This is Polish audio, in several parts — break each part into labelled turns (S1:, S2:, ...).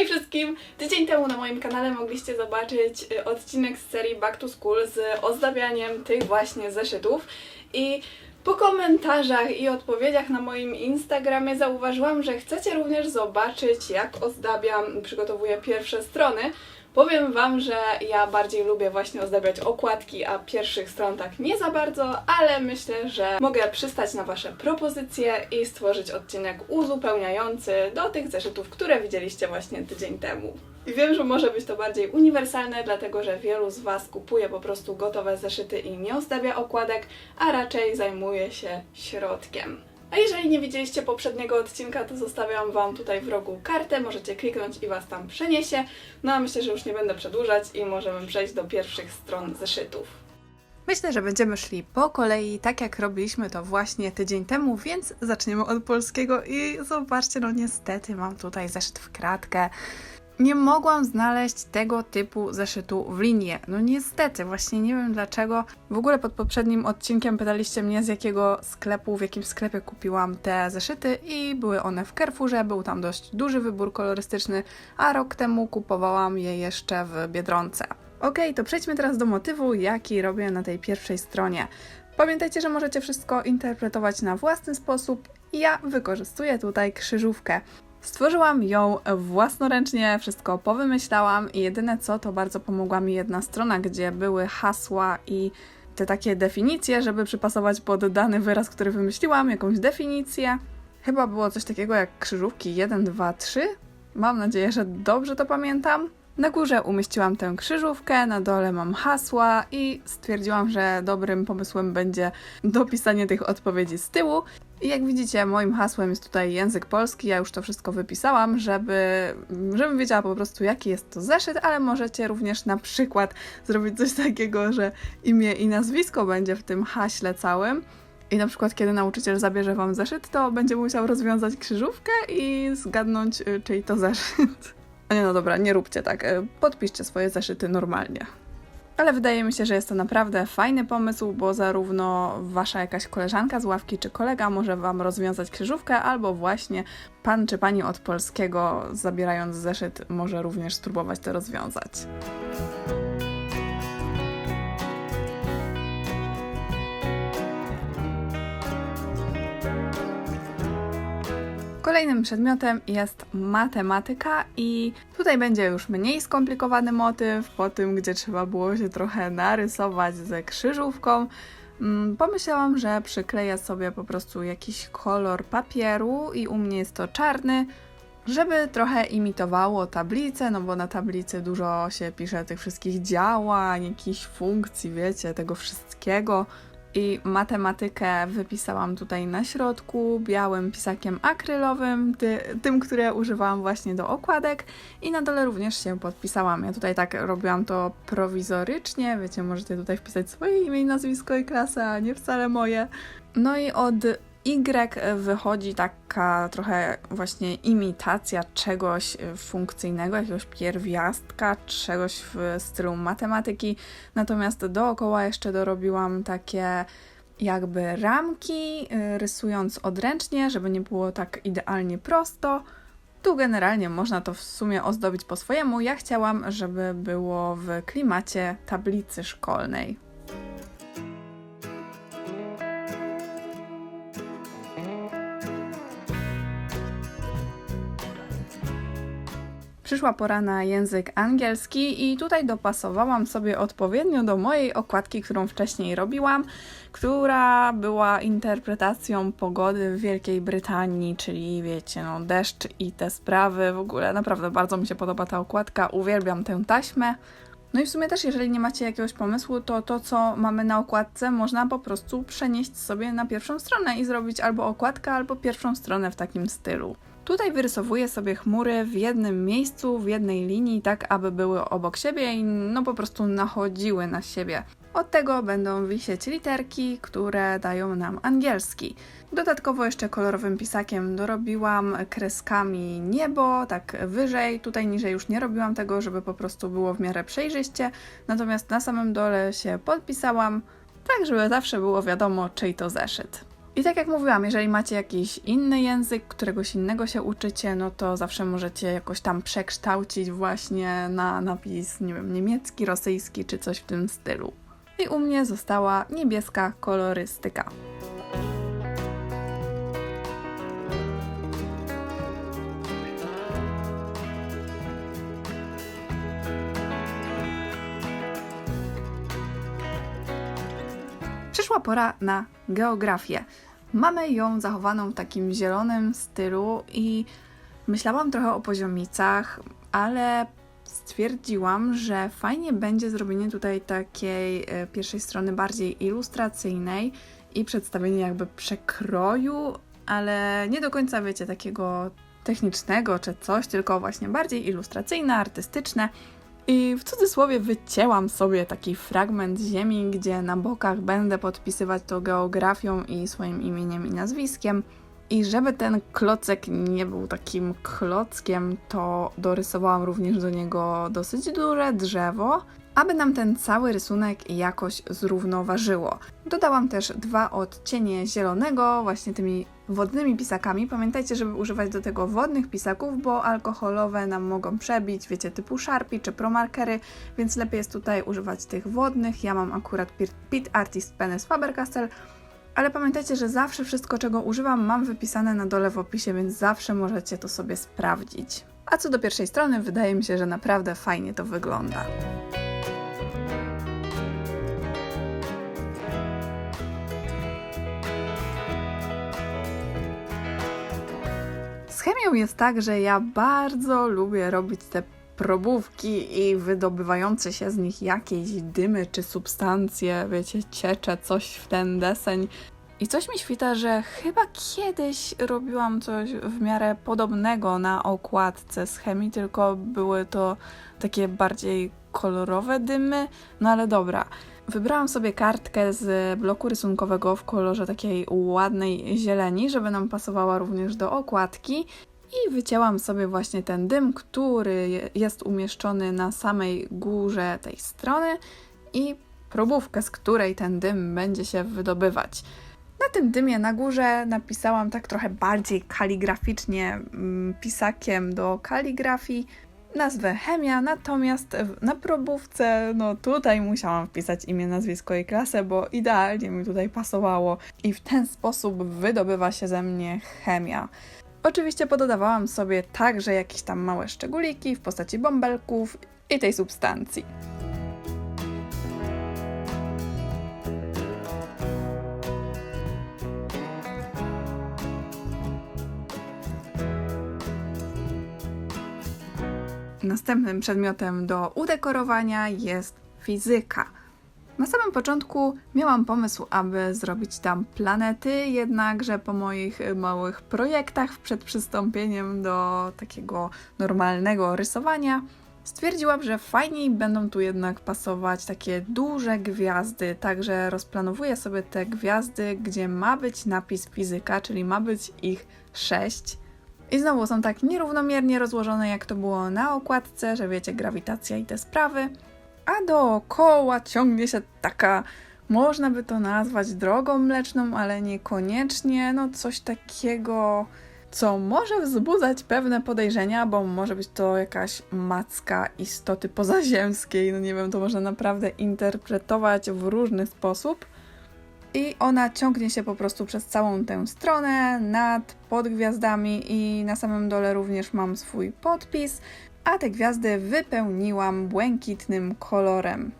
S1: Hej wszystkim! Tydzień temu na moim kanale mogliście zobaczyć y, odcinek z serii Back to School z ozdabianiem tych właśnie zeszytów i po komentarzach i odpowiedziach na moim Instagramie zauważyłam, że chcecie również zobaczyć jak ozdabiam, przygotowuję pierwsze strony. Powiem Wam, że ja bardziej lubię właśnie ozdabiać okładki, a pierwszych stron tak nie za bardzo, ale myślę, że mogę przystać na Wasze propozycje i stworzyć odcinek uzupełniający do tych zeszytów, które widzieliście właśnie tydzień temu. I wiem, że może być to bardziej uniwersalne, dlatego że wielu z Was kupuje po prostu gotowe zeszyty i nie ozdabia okładek, a raczej zajmuje się środkiem. A jeżeli nie widzieliście poprzedniego odcinka, to zostawiam Wam tutaj w rogu kartę, możecie kliknąć i Was tam przeniesie. No a myślę, że już nie będę przedłużać i możemy przejść do pierwszych stron zeszytów. Myślę, że będziemy szli po kolei, tak jak robiliśmy to właśnie tydzień temu, więc zaczniemy od polskiego i zobaczcie, no niestety mam tutaj zeszyt w kratkę. Nie mogłam znaleźć tego typu zeszytu w linię. No niestety, właśnie nie wiem dlaczego. W ogóle pod poprzednim odcinkiem pytaliście mnie z jakiego sklepu, w jakim sklepie kupiłam te zeszyty i były one w Carrefourze, był tam dość duży wybór kolorystyczny, a rok temu kupowałam je jeszcze w Biedronce. Ok, to przejdźmy teraz do motywu, jaki robię na tej pierwszej stronie. Pamiętajcie, że możecie wszystko interpretować na własny sposób. Ja wykorzystuję tutaj krzyżówkę. Stworzyłam ją własnoręcznie, wszystko powymyślałam i jedyne co, to bardzo pomogła mi jedna strona, gdzie były hasła i te takie definicje, żeby przypasować pod dany wyraz, który wymyśliłam, jakąś definicję. Chyba było coś takiego jak krzyżówki 1, 2, 3. Mam nadzieję, że dobrze to pamiętam. Na górze umieściłam tę krzyżówkę, na dole mam hasła i stwierdziłam, że dobrym pomysłem będzie dopisanie tych odpowiedzi z tyłu. I jak widzicie, moim hasłem jest tutaj język polski. Ja już to wszystko wypisałam, żeby, żebym wiedziała po prostu, jaki jest to zeszyt, ale możecie również na przykład zrobić coś takiego, że imię i nazwisko będzie w tym haśle całym. I na przykład, kiedy nauczyciel zabierze wam zeszyt, to będzie musiał rozwiązać krzyżówkę i zgadnąć, y, czyj to zeszyt. A nie, no dobra, nie róbcie tak. y, Podpiszcie swoje zeszyty normalnie. Ale wydaje mi się, że jest to naprawdę fajny pomysł, bo zarówno wasza jakaś koleżanka z ławki czy kolega może wam rozwiązać krzyżówkę, albo właśnie pan czy pani od polskiego, zabierając zeszyt, może również spróbować to rozwiązać. Kolejnym przedmiotem jest matematyka i tutaj będzie już mniej skomplikowany motyw, po tym gdzie trzeba było się trochę narysować ze krzyżówką. Mm, Pomyślałam, że przykleję sobie po prostu jakiś kolor papieru i u mnie jest to czarny, żeby trochę imitowało tablicę, no bo na tablicy dużo się pisze tych wszystkich działań, jakichś funkcji, wiecie, tego wszystkiego. I matematykę wypisałam tutaj na środku białym pisakiem akrylowym, ty, tym, które używałam właśnie do okładek i na dole również się podpisałam. Ja tutaj tak robiłam to prowizorycznie, wiecie, możecie tutaj wpisać swoje imię, nazwisko i klasę, a nie wcale moje. No i od Y wychodzi taka trochę właśnie imitacja czegoś funkcyjnego, jakiegoś pierwiastka, czegoś w stylu matematyki. Natomiast dookoła jeszcze dorobiłam takie jakby ramki, y, rysując odręcznie, żeby nie było tak idealnie prosto. Tu generalnie można to w sumie ozdobić po swojemu. Ja chciałam, żeby było w klimacie tablicy szkolnej. Przyszła pora na język angielski i tutaj dopasowałam sobie odpowiednio do mojej okładki, którą wcześniej robiłam, która była interpretacją pogody w Wielkiej Brytanii, czyli wiecie, no deszcz i te sprawy. W ogóle naprawdę bardzo mi się podoba ta okładka, uwielbiam tę taśmę. No i w sumie też, jeżeli nie macie jakiegoś pomysłu, to to, co mamy na okładce, można po prostu przenieść sobie na pierwszą stronę i zrobić albo okładkę, albo pierwszą stronę w takim stylu. Tutaj wyrysowuję sobie chmury w jednym miejscu, w jednej linii, tak aby były obok siebie i no po prostu nachodziły na siebie. Od tego będą wisieć literki, które dają nam angielski. Dodatkowo jeszcze kolorowym pisakiem dorobiłam kreskami niebo, tak wyżej. Tutaj niżej już nie robiłam tego, żeby po prostu było w miarę przejrzyście. Natomiast na samym dole się podpisałam, tak żeby zawsze było wiadomo, czyj to zeszyt. I tak jak mówiłam, jeżeli macie jakiś inny język, któregoś innego się uczycie, no to zawsze możecie jakoś tam przekształcić właśnie na napis, nie wiem, niemiecki, rosyjski czy coś w tym stylu. I u mnie została niebieska kolorystyka. Przyszła pora na geografię. Mamy ją zachowaną w takim zielonym stylu i myślałam trochę o poziomicach, ale stwierdziłam, że fajnie będzie zrobienie tutaj takiej e, pierwszej strony bardziej ilustracyjnej i przedstawienie jakby przekroju, ale nie do końca wiecie takiego technicznego czy coś, tylko właśnie bardziej ilustracyjne, artystyczne. I w cudzysłowie wycięłam sobie taki fragment ziemi, gdzie na bokach będę podpisywać to geografią i swoim imieniem i nazwiskiem. I żeby ten klocek nie był takim klockiem, to dorysowałam również do niego dosyć duże drzewo, aby nam ten cały rysunek jakoś zrównoważyło. Dodałam też dwa odcienie zielonego, właśnie tymi wodnymi pisakami. Pamiętajcie, żeby używać do tego wodnych pisaków, bo alkoholowe nam mogą przebić, wiecie, typu Sharpie czy Promarkery, więc lepiej jest tutaj używać tych wodnych. Ja mam akurat Pit Artist Pen z Faber-Castell, ale pamiętajcie, że zawsze wszystko, czego używam, mam wypisane na dole w opisie, więc zawsze możecie to sobie sprawdzić. A co do pierwszej strony, wydaje mi się, że naprawdę fajnie to wygląda. Jest tak, że ja bardzo lubię robić te probówki i wydobywające się z nich jakieś dymy czy substancje, wiecie, ciecze coś w ten deseń. I coś mi świta, że chyba kiedyś robiłam coś w miarę podobnego na okładce z chemii, tylko były to takie bardziej kolorowe dymy. No ale dobra. Wybrałam sobie kartkę z bloku rysunkowego w kolorze takiej ładnej zieleni, żeby nam pasowała również do okładki. I wycięłam sobie właśnie ten dym, który jest umieszczony na samej górze tej strony i probówkę, z której ten dym będzie się wydobywać. Na tym dymie na górze napisałam tak trochę bardziej kaligraficznie mm, pisakiem do kaligrafii nazwę chemia, natomiast na probówce, no tutaj musiałam wpisać imię, nazwisko i klasę, bo idealnie mi tutaj pasowało i w ten sposób wydobywa się ze mnie chemia. Oczywiście pododawałam sobie także jakieś tam małe szczególiki w postaci bąbelków i tej substancji. Następnym przedmiotem do udekorowania jest fizyka. Na samym początku miałam pomysł, aby zrobić tam planety, jednakże po moich małych projektach przed przystąpieniem do takiego normalnego rysowania stwierdziłam, że fajniej będą tu jednak pasować takie duże gwiazdy, także rozplanowuję sobie te gwiazdy, gdzie ma być napis fizyka, czyli ma być ich sześć. I znowu są tak nierównomiernie rozłożone, jak to było na okładce, że wiecie, grawitacja i te sprawy. A dookoła ciągnie się taka, można by to nazwać drogą mleczną, ale niekoniecznie, no coś takiego, co może wzbudzać pewne podejrzenia, bo może być to jakaś macka istoty pozaziemskiej, no nie wiem, to można naprawdę interpretować w różny sposób. I ona ciągnie się po prostu przez całą tę stronę, nad, pod gwiazdami i na samym dole również mam swój podpis, a te gwiazdy wypełniłam błękitnym kolorem.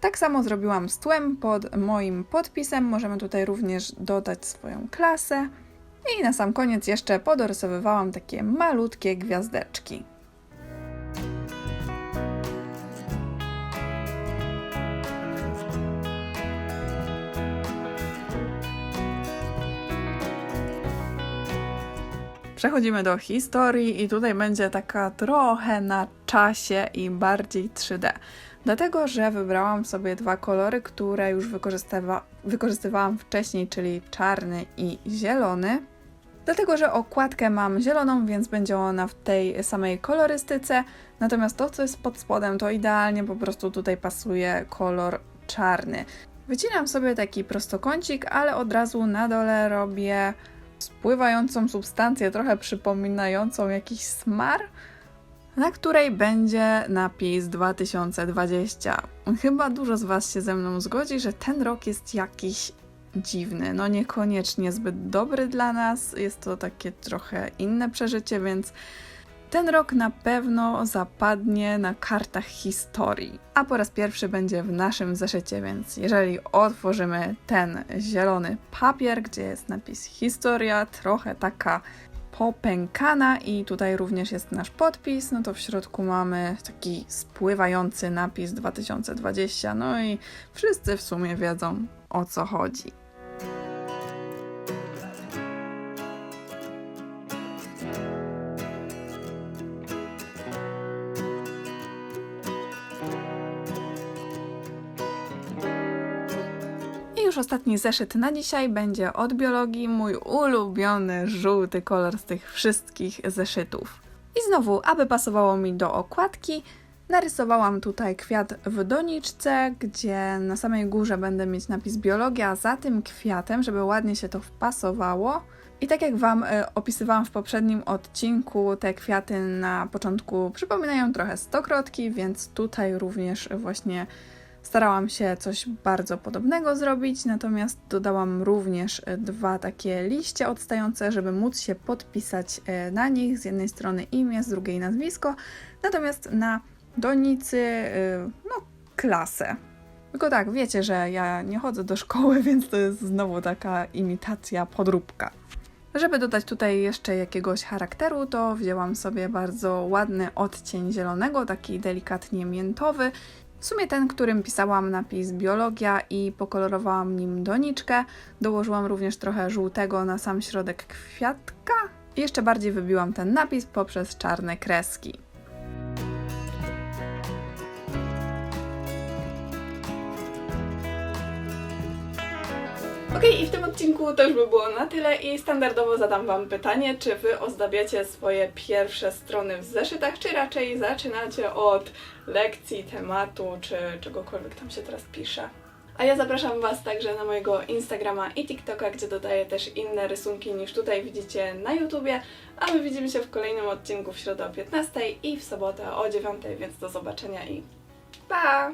S1: Tak samo zrobiłam z tłem pod moim podpisem. Możemy tutaj również dodać swoją klasę. I na sam koniec jeszcze podorysowywałam takie malutkie gwiazdeczki. Przechodzimy do historii i tutaj będzie taka trochę na czasie i bardziej 3D. Dlatego, że wybrałam sobie dwa kolory, które już wykorzystywa wykorzystywałam wcześniej, czyli czarny i zielony. Dlatego, że okładkę mam zieloną, więc będzie ona w tej samej kolorystyce. Natomiast to, co jest pod spodem, to idealnie po prostu tutaj pasuje kolor czarny. Wycinam sobie taki prostokącik, ale od razu na dole robię spływającą substancję, trochę przypominającą jakiś smar, na której będzie napis 2020. Chyba dużo z Was się ze mną zgodzi, że ten rok jest jakiś dziwny, no niekoniecznie zbyt dobry dla nas, jest to takie trochę inne przeżycie, więc ten rok na pewno zapadnie na kartach historii, a po raz pierwszy będzie w naszym zeszycie, więc jeżeli otworzymy ten zielony papier, gdzie jest napis historia, trochę taka popękana i tutaj również jest nasz podpis, no to w środku mamy taki spływający napis 2020, no i wszyscy w sumie wiedzą o co chodzi. Ostatni zeszyt na dzisiaj będzie od biologii, mój ulubiony żółty kolor z tych wszystkich zeszytów. I znowu, aby pasowało mi do okładki, narysowałam tutaj kwiat w doniczce, gdzie na samej górze będę mieć napis biologia, za tym kwiatem, żeby ładnie się to wpasowało. I tak jak Wam e, opisywałam w poprzednim odcinku, te kwiaty na początku przypominają trochę stokrotki, więc tutaj również właśnie Starałam się coś bardzo podobnego zrobić, natomiast dodałam również e, dwa takie liście odstające, żeby móc się podpisać e, na nich. Z jednej strony imię, z drugiej nazwisko, natomiast na donicy, e, no, klasę. Tylko tak, wiecie, że ja nie chodzę do szkoły, więc to jest znowu taka imitacja, podróbka. Żeby dodać tutaj jeszcze jakiegoś charakteru, to wzięłam sobie bardzo ładny odcień zielonego, taki delikatnie miętowy w sumie ten, którym pisałam napis biologia i pokolorowałam nim doniczkę. Dołożyłam również trochę żółtego na sam środek kwiatka. I jeszcze bardziej wybiłam ten napis poprzez czarne kreski. Ok, i w tym odcinku już by było na tyle i standardowo zadam Wam pytanie, czy Wy ozdabiacie swoje pierwsze strony w zeszytach, czy raczej zaczynacie od lekcji, tematu, czy czegokolwiek tam się teraz pisze. A ja zapraszam Was także na mojego Instagrama i TikToka, gdzie dodaję też inne rysunki niż tutaj widzicie na YouTubie. A my widzimy się w kolejnym odcinku w środę o 15 i w sobotę o 9, więc do zobaczenia i pa!